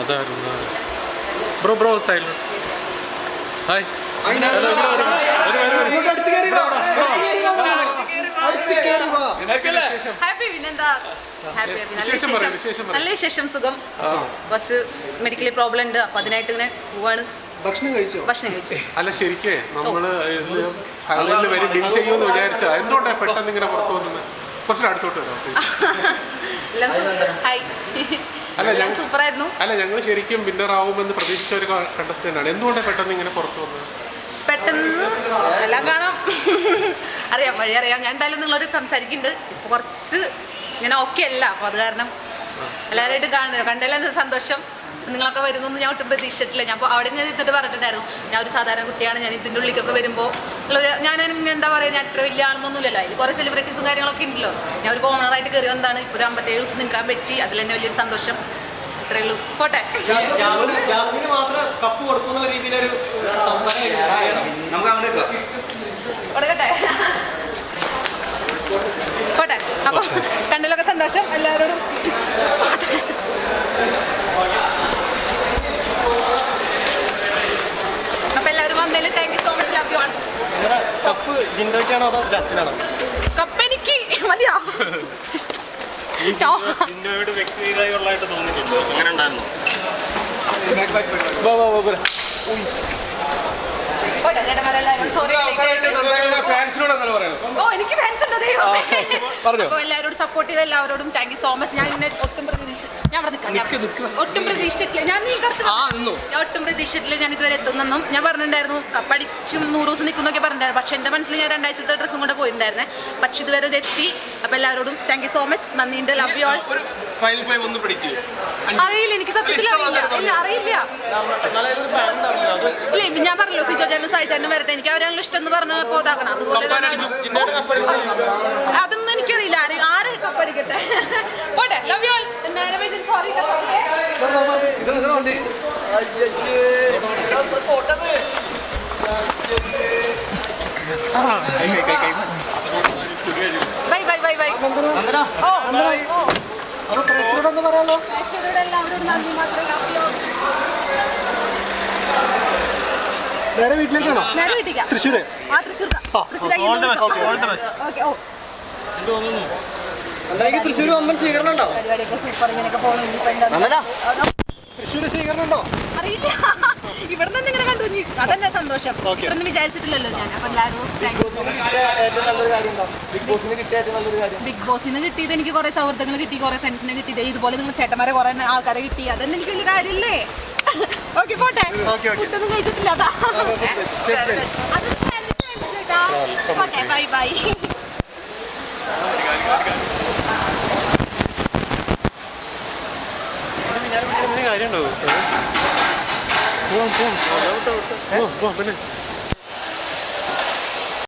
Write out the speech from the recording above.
അതായിരുന്നു bro bro സൈഡിൽ hi. നല്ല വിശേഷം സുഖം. കുറച്ച് മെഡിക്കലി പ്രോബ്ലം ഉണ്ട്. അപ്പൊ അതിനായിട്ട് ഇങ്ങനെ പോവാണ്. ഭക്ഷണം കഴിച്ചോ? ഭക്ഷണം കഴിച്ചു. അല്ല ശരിക്കേ നമ്മൾ ഫൈനലിൽ വരും. വിൻ ചെയ്യുമെന്ന് വിചാരിച്ച എന്തുകൊണ്ടാ പെട്ടെന്ന് ഇങ്ങനെ പുറത്തു വന്നത്? കുറച്ച് അടുത്തോട്ട് വരാം അല്ല, എല്ലാം സൂപ്പറായിരുന്നു. അല്ല ഞങ്ങൾ ശരിക്കും വിന്നർ ആവുമെന്ന് പ്രതീക്ഷിച്ച ഒരു കണ്ടസ്റ്റന്റ് ആണ്. എന്തുകൊണ്ടാണ് പെട്ടെന്ന് ഇങ്ങനെ പുറത്തു വന്നത്? പെട്ടെന്ന് എല്ലാം കാണാം. അറിയാം വഴി അറിയാം. ഞാൻ എന്തായാലും നിങ്ങളോട് സംസാരിക്കുന്നുണ്ട്. ഇപ്പൊ കുറച്ച് ഇങ്ങനെ ഓക്കെ അല്ല. അപ്പൊ അത് കാരണം എല്ലാവരുമായിട്ട് കാണുന്നു കണ്ടല്ലോ? സന്തോഷം? നിങ്ങളൊക്കെ വരുന്നൊന്നും ഞാൻ ഒട്ടും പ്രതീക്ഷിച്ചിട്ടില്ല. ഞാൻ അപ്പോൾ അവിടെ ഞാൻ ഇരുന്നിട്ട് പറഞ്ഞിട്ടുണ്ടായിരുന്നു. ഞാൻ ഒരു സാധാരണ കുട്ടിയാണ് ഞാൻ ഇതിന്റെ ഉള്ളിലേക്കൊക്കെ വരുമ്പോൾ ഉള്ളൊരു ഞാൻ എന്താ പറയുക ഞാൻ ഇത്ര വലിയ ആളൊന്നുമില്ലല്ലോ അതിൽ കുറേ സെലിബ്രിറ്റീസും കാര്യങ്ങളൊക്കെ ഉണ്ടല്ലോ. ഞാൻ ഒരു കോമണറായിട്ട് കയറി വന്നതാണ്. ഒരു അമ്പത്തേഴ് ദിവസം നിൽക്കാൻ പറ്റി. അതിൽ തന്നെ വലിയൊരു സന്തോഷം. ഇത്രയേ ഉള്ളൂ. പോട്ടെ. കപ്പ് കൊടുക്കുന്ന രീതിയിലൊരു. കൊടുക്കട്ടെ. പോട്ടെ. അപ്പൊ കണ്ണിലൊക്കെ സന്തോഷം. എല്ലാവരോടും പോട്ടെ. അപ്പൊ എല്ലാവരും വന്നതിൽ thank you so much love you നിങ്ങളുടെ കപ്പ് ജിൻഡോയ്ക്കാണോ അതോ ജസ്റ്റിനാണോ കപ്പ് എനിക്ക് മതിയോ. ജിൻഡോയോട് വ്യക്തിഗതമായിട്ട് തോന്നിയിട്ടുണ്ട്. അങ്ങനെ ഉണ്ടായിരുന്നു. പോട്ടെ ചേട്ടന്മാരെല്ലാവരും സോറി ഫാൻസിനോട് അങ്ങനെ പറയണം ഓ എനിക്ക് ഫാൻസ് ഉണ്ട് ദൈവമേ. പറഞ്ഞോ. അപ്പൊ എല്ലാവരോടും സപ്പോർട്ട് ചെയ്ത എല്ലാവരോടും താങ്ക് യു സോ മച്ച് ഞാൻ ഇന്നെ ഒട്ടും പ്രതീക്ഷ ഞാൻ നിൽക്കാം ഞാൻ ഒട്ടും പ്രതീക്ഷിച്ചിട്ടില്ല. ഞാൻ നീ കർഷക ഞാൻ ഒട്ടും പ്രതീക്ഷിച്ചിട്ടില്ല ഞാൻ ഇതുവരെ എത്തുന്നെന്നും. ഞാൻ പറഞ്ഞിട്ടുണ്ടായിരുന്നു കപ്പടിച്ചും നൂറ് ദിവസം നിൽക്കുന്നൊക്കെ പറഞ്ഞിട്ടുണ്ടായിരുന്നു. പക്ഷെ എന്റെ മനസ്സിൽ ഞാൻ രണ്ടാഴ്ചത്തെ ഡ്രസ്സും കൊണ്ട് പോയിട്ടുണ്ടായിരുന്നേ. പക്ഷെ ഇതുവരെ ഇത് എത്തി. അപ്പൊ എല്ലാവരോടും താങ്ക് യു സോ മച്ച് നന്ദിയുണ്ട് ലവ് യു ഓൾ ഒരു ഫൈനൽ ഫൈവ് ഒന്ന് പിടിക്കുക അറിയില്ല എനിക്ക് സത്യത്തിൽ അറിയില്ല. ഇല്ല അറിയില്ല. ഇല്ല ഇത് ഞാൻ പറഞ്ഞല്ലോ സിജോ ചേട്ടൻ സായി ചേട്ടൻ വരട്ടെ. എനിക്ക് അവരാണല്ലോ ഇഷ്ടം എന്ന് പറഞ്ഞ് പോതാക്കണം അതുപോലെ അതൊന്നും എനിക്കറിയില്ല. ആര് ആര് കപ്പടിക്കട്ടെ പോട്ടെ love you all sorry bye bye bye bye ഓ ഓ പ്രേക്ഷകരോട് എല്ലാവരോടും നന്ദി മാത്രമേ. നേരെ വീട്ടിലേക്കാണോ? നേരെ വീട്ടിലേക്ക്. തൃശ്ശൂര്. ആ തൃശ്ശൂർ തൃശ്ശൂർ എന്തായാലും തൃശ്ശൂർ വമ്പൻ സ്വീകരണം ഉണ്ടോ? പരിപാടിയൊക്കെ സൂപ്പർ ഇങ്ങനെയൊക്കെ എന്താ? തൃശ്ശൂര് സ്വീകരണം ഉണ്ടോ? അറിയില്ല. ഇവിടെ നിന്ന് ഇങ്ങനെ കണ്ടു. നീ അതന്നെ സന്തോഷം. ഇതൊന്നും വിചാരിച്ചിട്ടില്ലല്ലോ ഞാൻ. അപ്പൊ എല്ലാവരും ബിഗ് ബോസിന് കിട്ടിയ നല്ലൊരു കാര്യം ബിഗ് ബോസിന് കിട്ടിയത് എനിക്ക് കുറെ സൗഹൃദങ്ങൾ കിട്ടി കുറെ ഫ്രണ്ട്സിനെ കിട്ടി ഇതുപോലെ നിങ്ങൾ ചേട്ടന്മാരെ കുറെ ആൾക്കാരെ കിട്ടി. അതെന്നെ എനിക്ക് വലിയ കാര്യമില്ലേ ഓക്കെ പോട്ടെ. ഫുഡൊന്നും കഴിച്ചിട്ടില്ല. പോട്ടെ ബൈ ബൈ. കാര്യം ഉണ്ടാവും? പോവാം പോവാം. പോവാം പോവാം പിന്നെ.